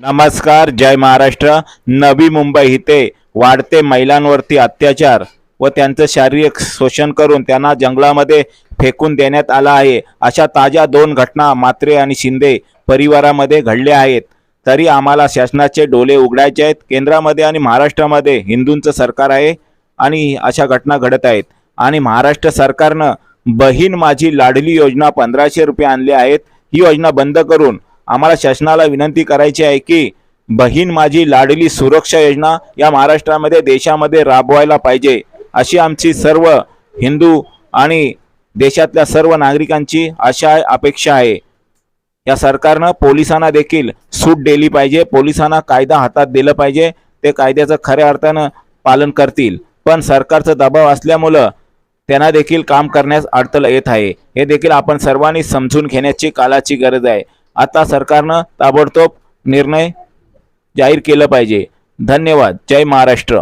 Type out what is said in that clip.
नमस्कार जय महाराष्ट्र. नवी मुंबई इथे वाढते महिलांवरती अत्याचार व त्यांचं शारीरिक शोषण करून त्यांना जंगलामध्ये फेकून देण्यात आला आहे. अशा ताज्या दोन घटना मात्रे आणि शिंदे परिवारामध्ये घडल्या आहेत. तरी आम्हाला शासनाचे डोले उघडायचे आहेत. केंद्रामध्ये आणि महाराष्ट्रामध्ये हिंदूंचं सरकार आहे आणि अशा घटना घडत आहेत. आणि महाराष्ट्र सरकारनं बहीण माझी लाडली योजना पंधराशे रुपये आणली आहेत. ही योजना बंद करून आम्हाला शासनाला विनंती करायची आहे की बहीण माझी लाडली सुरक्षा योजना या महाराष्ट्रामध्ये देशामध्ये राबवायला पाहिजे. अशी आमची सर्व हिंदू आणि देशातल्या सर्व नागरिकांची आशा अपेक्षा आहे. या सरकारनं पोलिसांना देखील सूट दिली पाहिजे. पोलिसांना कायदा हातात दिलं पाहिजे. ते कायद्याचं खऱ्या अर्थानं पालन करतील. पण सरकारचा दबाव असल्यामुळं त्यांना देखील काम करण्यास अडथळा येत आहे. हे देखील आपण सर्वांनी समजून घेण्याची काळाची गरज आहे. आता सरकारनं ताबडतोब निर्णय जाहीर केलं पाहिजे. धन्यवाद. जय महाराष्ट्र.